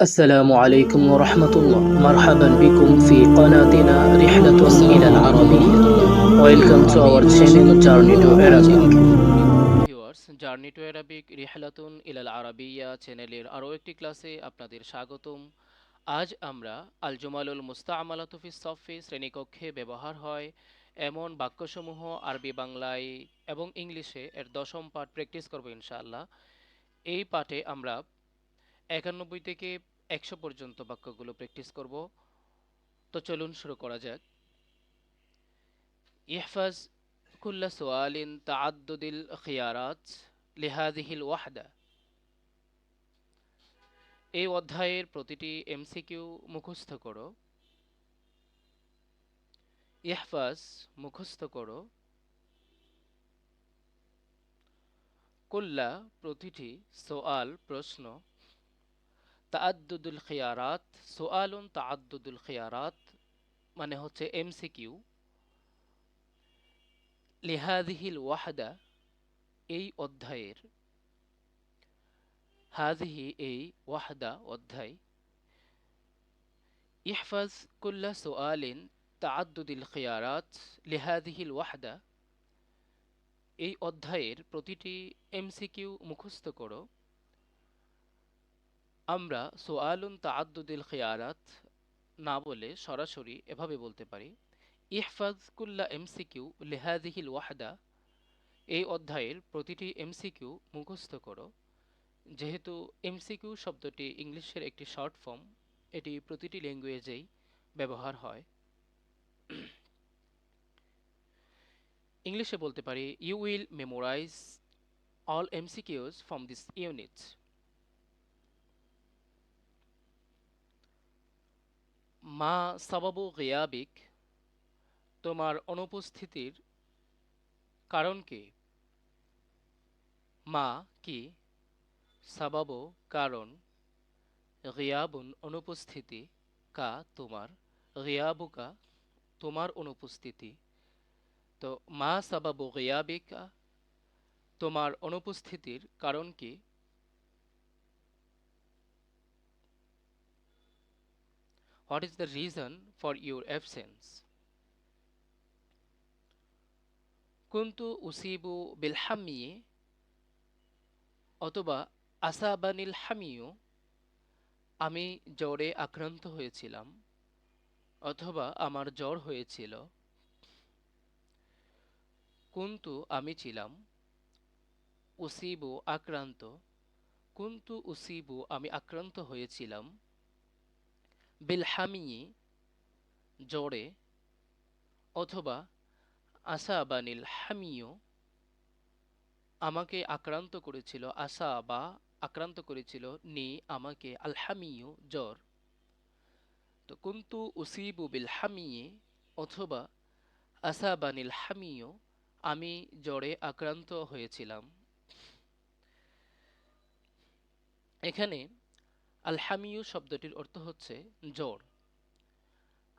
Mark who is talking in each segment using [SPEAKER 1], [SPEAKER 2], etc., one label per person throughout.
[SPEAKER 1] السلام عليكم ورحمة الله مرحبا بكم في قناتنا رحلة إلى العربية Welcome to our channel Journey to Arabic
[SPEAKER 2] viewers journey to Arabic রিহলাতুন ইলাল আরাবিয়া চ্যানেলের আরও একটি ক্লাসে আপনাদের স্বাগতম আজ আমরা আল জুমালুল মুস্তাআমালাতু ফি সফি শ্রেণীকক্ষে ব্যবহার হয় এমন বাক্যসমূহ আরবি বাংলায় এবং ইংলিশে এর দশম পাঠ প্র্যাকটিস করব ইনশাআল্লাহ এই পাঠে আমরা একানব্বই থেকে একশো পর্যন্ত বাক্যগুলো প্র্যাকটিস করব। তো চলুন শুরু করা যাক। ইহফাজ কুল্লা সোয়ালিন তাআদ্দুদিল খিয়ারাত লিহাদিহিল ওয়াহদা। এই অধ্যায়ের প্রতিটি এমসিকিউ মুখস্থ করো। ইহফাজ মুখস্থ করো। কুল্লা প্রতিটি সোয়াল প্রশ্ন। তাআদ্দুদুল খিয়ারাত সোয়ালুন তাআদ্দুদুল খিয়ারাত মানে হচ্ছে এমসিকিউ লিহাদিহিল ওয়াহদা, এই অধ্যায়ের হাদিহি এই ওয়াহদা অধ্যায়। ইহফাজ কুল্লা সুআলিন তাআদ্দুদিল খিয়ারাত লিহাদিহিল ওয়াহদা। এই অধ্যায়ের প্রতিটি এমসিকিউ মুখস্থ করো। আমরা সোয়ালুন তাআদ্দুদিল খিয়ারাত না বলে সরাসরি এভাবে বলতে পারি, ইহফাজ কুল্লা এমসিকিউ লেহাদিহিল ওয়াহদা, এই অধ্যায়ের প্রতিটি এমসিকিউ মুখস্থ করো। যেহেতু এমসিকিউ শব্দটি ইংলিশের একটি শর্ট ফর্ম, এটি প্রতিটি ল্যাঙ্গুয়েজেই ব্যবহার হয়। ইংলিশে বলতে পারি you will memorise all MCQs from this unit মা সাবাবু গিয়াবিক, তোমার অনুপস্থিতির কারণ কি? মা কি? সাবাব কারণ রিয়াবুন অনুপস্থিতি কা তোমার রিয়াবুকা তোমার অনুপস্থিতি। তো মা সাবাবু রিয়াবিকা তোমার অনুপস্থিতির কারণ কি? Is the reason for your absence কুন্তু উসিবু বিল হামিয়ে অথবা আসাবানিল হামিও আমি জ্বরে আক্রান্ত হয়েছিলাম অথবা আমার জ্বর হয়েছিল। কুন্তু আমি ছিলাম উসিবু আক্রান্ত। কুন্তু উসিবু আমি আক্রান্ত হয়েছিলাম বিল হামিয়ে জ্বরে অথবা আসা বানিল হামিও আমাকে আক্রান্ত করেছিল আসা বা আক্রান্ত করেছিল, নি আমাকে আলহামিও জ্বর। তো কুন্তু উসিবু বিল হামিয়ে অথবা আসা বানিল হামিও আমি জ্বরে আক্রান্ত হয়েছিলাম। এখানে আলহামিউ শব্দটির অর্থ হচ্ছে জ্বর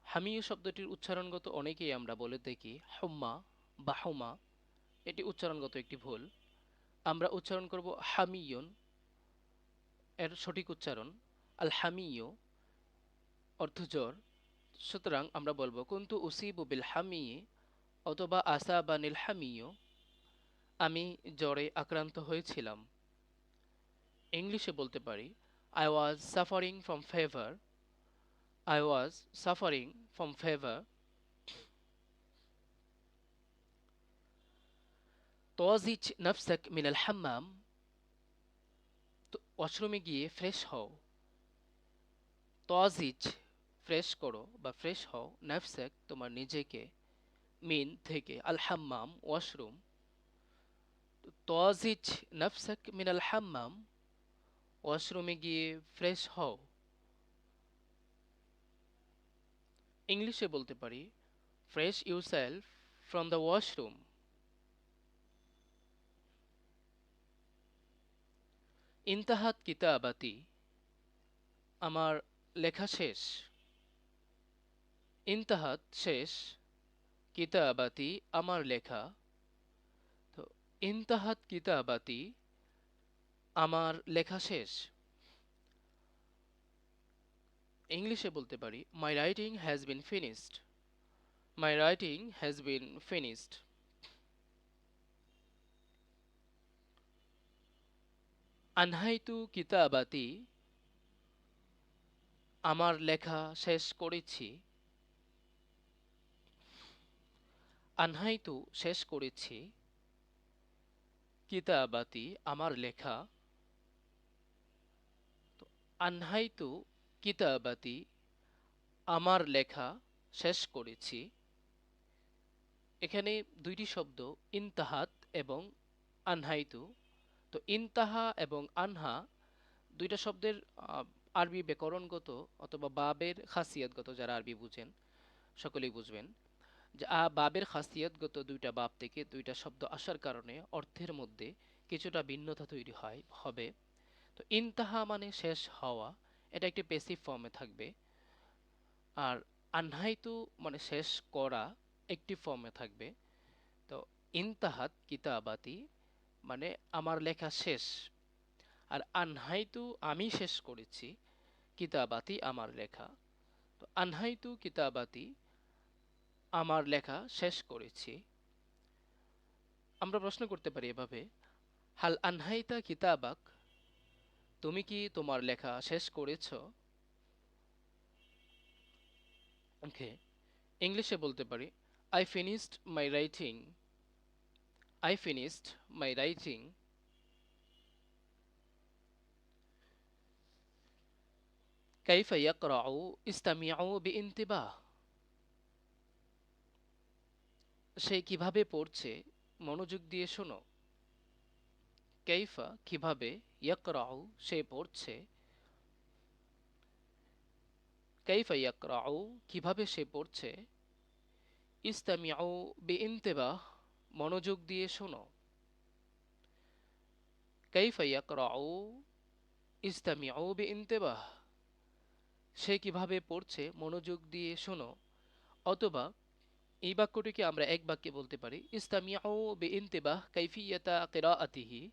[SPEAKER 2] হামিউ শব্দটির উচ্চারণগত অনেকেই আমরা বলে দেখি হম্মা বা হোমা। এটি উচ্চারণগত একটি ভুল। আমরা উচ্চারণ করব হামিয়ন। এর সঠিক উচ্চারণ আল হামিয় অর্থ জ্বর সুতরাং আমরা বলব, কিন্তু উসিবু বিল হামিয়ে অথবা আসা বা নীল হামিয়। আমি জ্বরে আক্রান্ত হয়েছিলাম। ইংলিশে বলতে পারি I was suffering from fever I was suffering from fever. তোয়াজিজ নফসাক মিনাল হাম্মাম ওয়াশরুমে গিয়ে ফ্রেশ হও. তোয়াজিজ ফ্রেশ করো বা ফ্রেশ হও নফসাক তোমার নিজেকে মিন থেকে আল হাম্মাম ওয়াশরুম তোয়াজিজ নফসাক মিনাল হাম্মাম ওয়াশরুমে গিয়ে ফ্রেশ হও। ইংলিশে বলতে পারি fresh yourself from the washroom ইন্তাহাত কিতাবাতি আমার লেখা শেষ। ইন্তাহাত শেষ কিতাবাতি আমার লেখা। তো ইন্তাহাত কিতাবাতি আমার লেখা শেষ। ইংলিশে বলতে পারি my writing has been finished my writing has been finished আনহাইতু কিতাবাতি, আমার লেখা শেষ করেছি। আনহাইতু শেষ করেছি। কিতাবাতি, আমার লেখা আনহাইতু কিতাবাতি আমার লেখা শেষ করেছি। এখানে দুইটি শব্দ, ইনতাহাত এবং আনহাইতু। তো ইনতাহা এবং আনহা দুইটা শব্দের আরবি ব্যাকরণগত অথবা বাবের খাসিয়াতগত যারা আরবি বুঝেন, সকলেই বুঝবেন যে, আ, বাবের খাসিয়াতগত দুইটা বাব থেকে দুইটা শব্দ আসার কারণে অর্থের মধ্যে কিছুটা ভিন্নতা তৈরি হয়, হবে। তো ইনতাহা মানে শেষ হওয়া, এটা একটি পেসিভ ফর্মে থাকবে। আর আনহাইতু মানে শেষ করা একটি ফর্মে থাকবে। তো ইনতাহাত কিতাবাতি মানে আমার লেখা শেষ। আর আনহাইতু আমি শেষ করেছি, কিতাবাতি আমার লেখা। তো আনহাইতু কিতাবাতি আমার লেখা শেষ করেছি। আমরা প্রশ্ন করতে পারি এভাবে, হাল আনহাইতা কিতাবাক তুমি কি তোমার লেখা শেষ করেছ ওকে ইংলিশে বলতে পারি I finished my writing I finished my writing كيف يقرأ استمعوا بانتباه সে কিভাবে পড়ছে মনোযোগ দিয়ে শোনো কাইফা কিভাবে ইয়াকরাউ সে পড়ছে? কাইফা ইয়াকরাউ কীভাবে সে পড়ছে? ইস্তামিউ বিইনতিবাহ, মনোযোগ দিয়ে শোনো। কাইফা ইয়াকরাউ ইস্তামিউ বিইনতিবাহ। সে কীভাবে পড়ছে? মনোযোগ দিয়ে শোনো। অথবা এই বাক্যটিকে আমরা এক বাক্যে বলতে পারি, ইস্তামিউ বিইনতিবাহ কাইফিয়াতা কিরাআতিহি।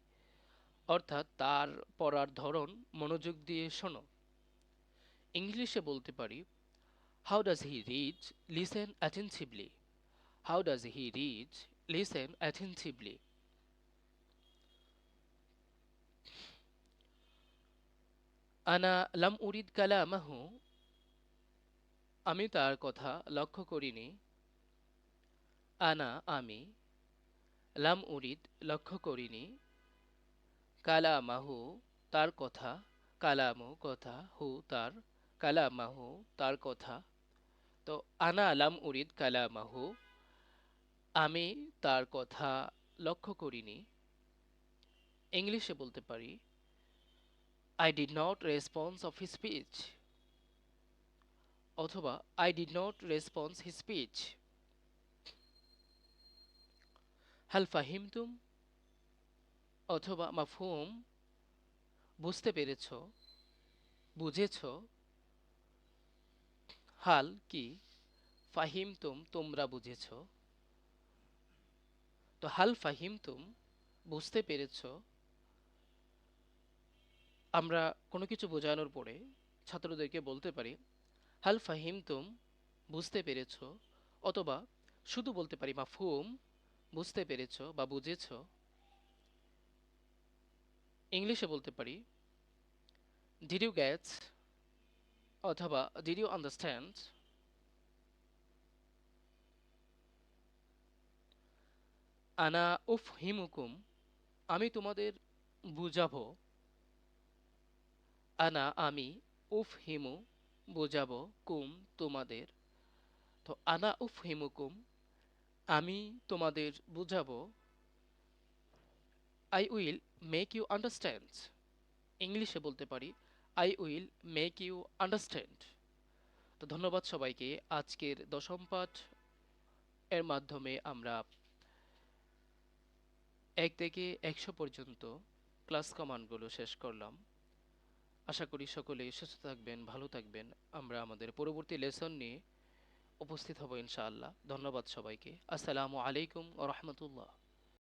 [SPEAKER 2] অর্থাৎ তার পড়ার ধরন মনোযোগ দিয়ে শোনো। ইংলিশে বলতে পারি how does he reach listen attentively how does he reach listen attentively আনা লাম উরিদ কালা কালামাহু। আমি তার কথা লক্ষ্য করিনি। আনা আমি। লাম উরিদ লক্ষ্য করিনি। কালামাহু তার কথা, কালামু কথা, হু তার, কালামাহু তার কথা। তো আনা আলাম উরিদ কালামাহু, আমি তার কথা লক্ষ্য করিনি। ইংলিশে বলতে পারি I did not response of his speech অথবা I did not response his speech হাল ফাহিমতুম অথবা মাফহুম, বুঝতে পেরেছ, বুঝেছ? হাল কি? ফাহিমতুম, তোমরা বুঝেছ? তো হাল ফাহিমতুম, বুঝতে পেরেছ? আমরা কোনো কিছু বোঝানোর পরে ছাত্রদেরকে বলতে পারি, হাল ফাহিম তুম বুঝতে পেরেছ? অথবা শুধু বলতে পারি মাফহুম, বুঝতে পেরেছ বা বুঝেছ? ইংলিশে বলতে পারি ডিড ইউ গেটস অথবা ডিড ইউ আন্ডারস্ট্যান্ড আনা উফ হিমুকুম আমি তোমাদের বুঝাবো, আনা আমি উফ হিমু বুঝাবো কুম তোমাদের, তো আনা উফ হিমুকুম আমি তোমাদের বুঝাবো I will make you understand ইংলিশে বলতে পারি I will make you understand তো ধন্যবাদ সবাইকে। আজকের দশম পাঠ এর মাধ্যমে আমরা এক থেকে একশো পর্যন্ত ক্লাস কমান্ডগুলো শেষ করলাম। আশা করি সকলে সুস্থ থাকবেন, ভালো থাকবেন। আমরা আমাদের পরবর্তী লেসন নিয়ে উপস্থিত হব ইনশাআল্লাহ। ধন্যবাদ সবাইকে। আসসালামু আলাইকুম ও রহমতুল্লাহ।